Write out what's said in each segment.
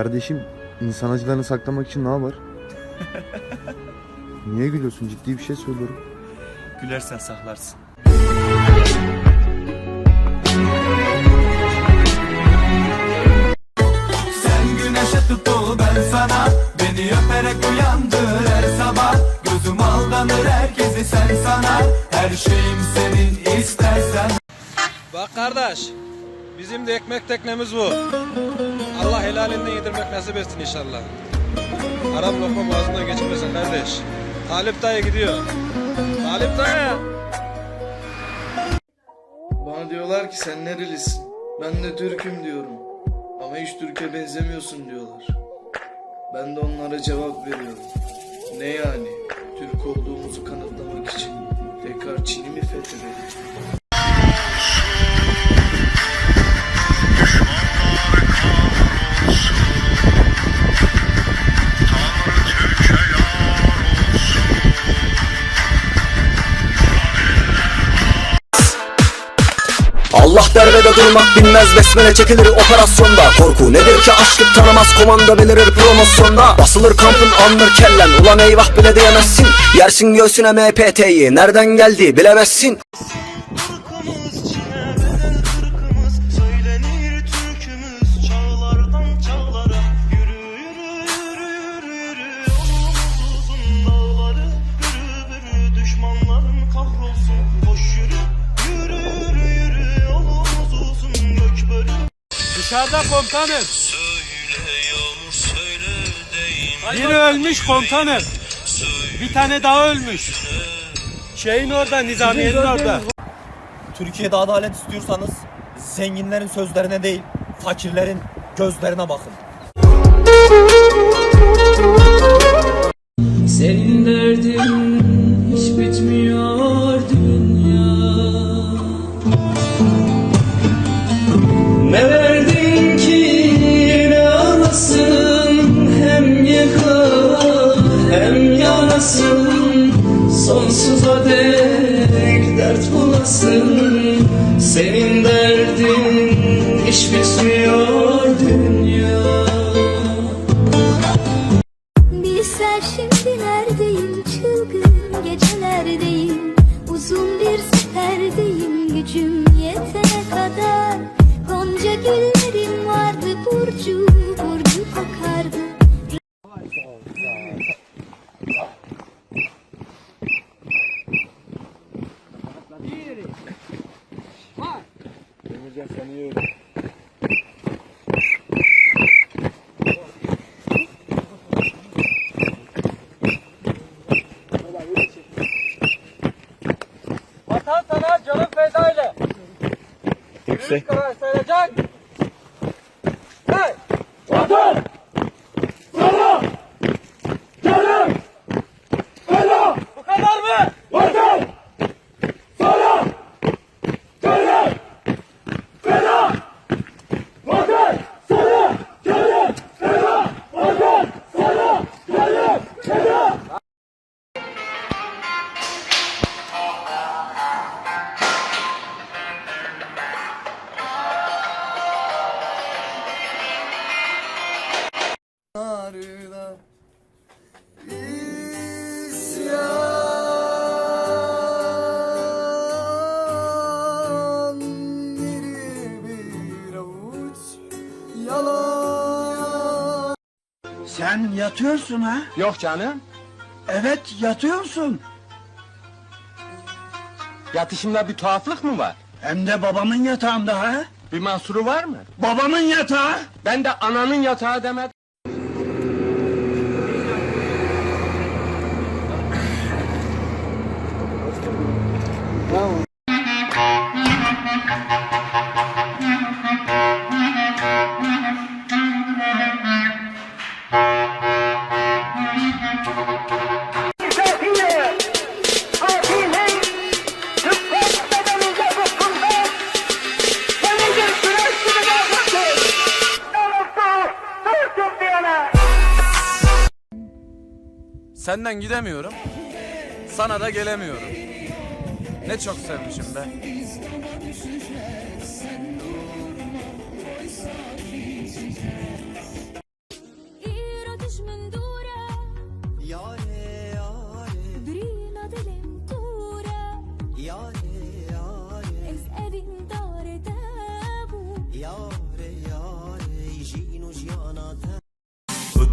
Kardeşim insan acılarını saklamak için ne var? Niye gülüyorsun? Ciddi bir şey söylüyorum. Gülersen saklarsın. Sen güneşe tutul ben sana Beni öperek uyandır her sabah Gözüm aldanır herkesi sen sanar Her şeyim senin istersen Bak kardeş, bizim de ekmek teknemiz bu. Helalinden yedirmek nasip etsin inşallah. Arap lokma boğazından geçmesin kardeş. Talip dayı gidiyor. Talip dayı. Bana diyorlar ki sen nerelisin? Ben de Türk'üm diyorum. Ama hiç Türk'e benzemiyorsun diyorlar. Ben de onlara cevap veriyorum. Ne yani? Türk olduğumuzu kanıtlamak için tekrar Çin'i mi fethedelim? Allah derbede durmak bilmez besmele çekilir operasyonda. Korku nedir ki açlık tanımaz komanda belirir promosyonda. Basılır kampın alınır kellen. Ulan eyvah bile diyemezsin. Yersin göğsüne MPT'yi nereden geldi bilemezsin Dışarıda komutanım. Söyle yağmur söyle deyim Biri ölmüş komutanım. Bir tane daha ölmüş. Şeyin orada, Nizamiye'nin orada. Türkiye'de adalet istiyorsanız zenginlerin sözlerine değil, fakirlerin gözlerine bakın. Senin derdin eh. Tara, tara dyan! Sen yatıyorsun ha? Yok canım Evet yatıyorsun. yatışımda bir tuhaflık mı var? Hem de babamın yatağında ha? Bir mahsuru var mı? Babamın yatağı. Ben de ananın yatağı demedim Senden gidemiyorum. Sana da gelemiyorum. Ne çok sevmişim be.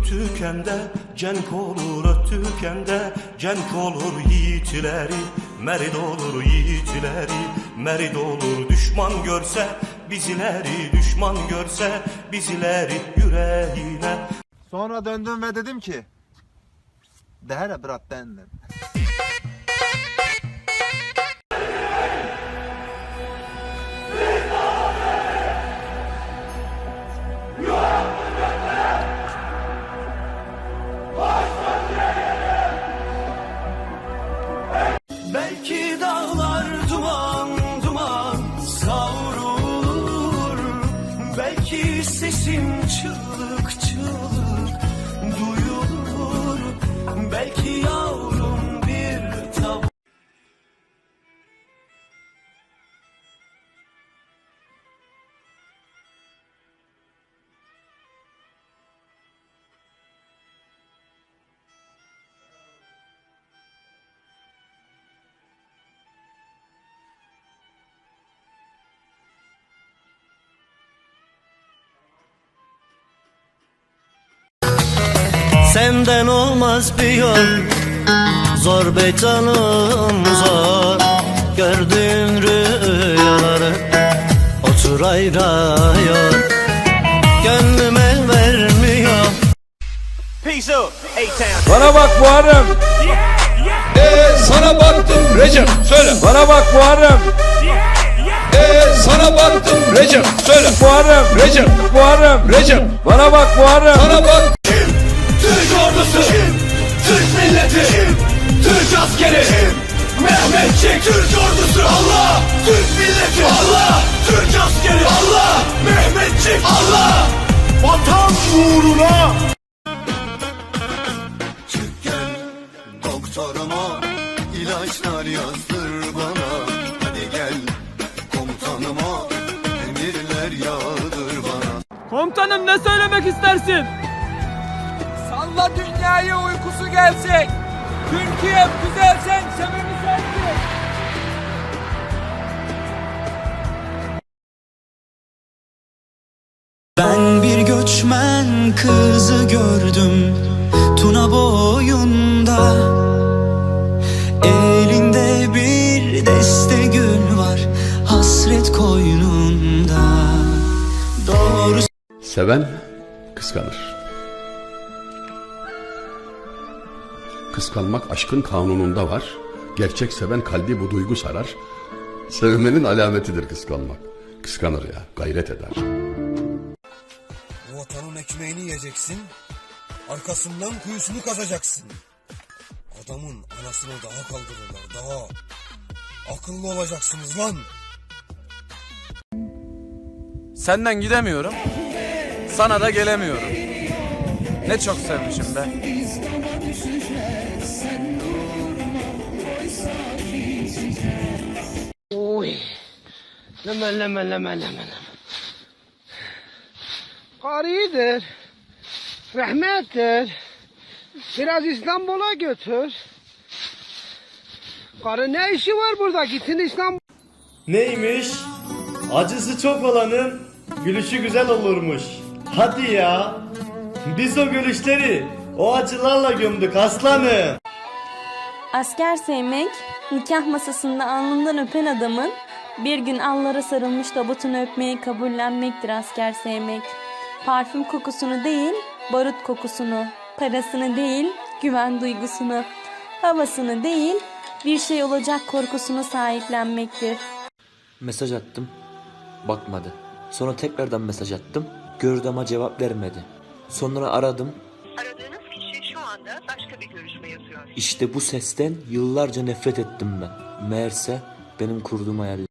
Tükende cenk olur ötükende cenk olur yiğitleri merid olur yiğitleri merid olur düşman görse bizileri düşman görse bizileri yüreğine Sonra döndüm ve dedim ki. Değer bırak dendim. Senden olmaz bir yol Zor be canım zor Gördüğün rüyaları Otur ayrıyor Gönlüm el vermiyor Bana bak Muharrem. Ee, sana baktım Recep söyle. Bana bak Muharrem. Ee, sana baktım Recep söyle. Muharrem Recep Muharrem Recep. Bana bak Muharrem. Sana bak. Ordusu Türk milleti Türk askeri Mehmetçik Türk ordusu. Allah Türk milleti. Allah Türk askeri. Allah Mehmetçik. Allah. Vatan uğruna. Çık gel doktoruma ilaçlar yazdır bana. Hadi gel komutanıma emirler yağdır bana. Komutanım ne söylemek istersin? Salla dünyaya uykusu gelecek. Türkiye güzel sen sebebi sensin. Ben bir göçmen kızı gördüm Tuna boyunda Elinde bir deste gül var Hasret koynunda Doğru Seven kıskanır. Kıskanmak aşkın kanununda var. Gerçek seven kalbi bu duygu sarar. Sevmenin alametidir kıskanmak. Kıskanır ya, gayret eder. Vatanın ekmeğini yiyeceksin Arkasından kuyusunu kazacaksın Adamın anasını daha kaldırırlar daha Akıllı olacaksınız lan Senden gidemiyorum. Sana da gelemiyorum. Ne çok sevmişim be. Lemen lemen lemen lemen. Karidir. Rahmettir. Biraz İstanbul'a götür. Karı ne işi var burada? Gitsin İstanbul. Neymiş? Acısı çok olanın gülüşü güzel olurmuş. Hadi ya. Biz o gülüşleri o acılarla gömdük aslanım. Asker sevmek, nikah masasında alnından öpen adamın bir gün allara sarılmış tabutunu öpmeyi kabullenmektir asker sevmek. Parfüm kokusunu değil, barut kokusunu, parasını değil, güven duygusunu, havasını değil, bir şey olacak korkusunu sahiplenmektir. Mesaj attım. Bakmadı. Sonra tekrardan mesaj attım. Gördü ama cevap vermedi. Sonra aradım. Şu bir görüşme yapıyor. İşte bu sesten yıllarca nefret ettim ben. Meğerse benim kurduğum hayaller.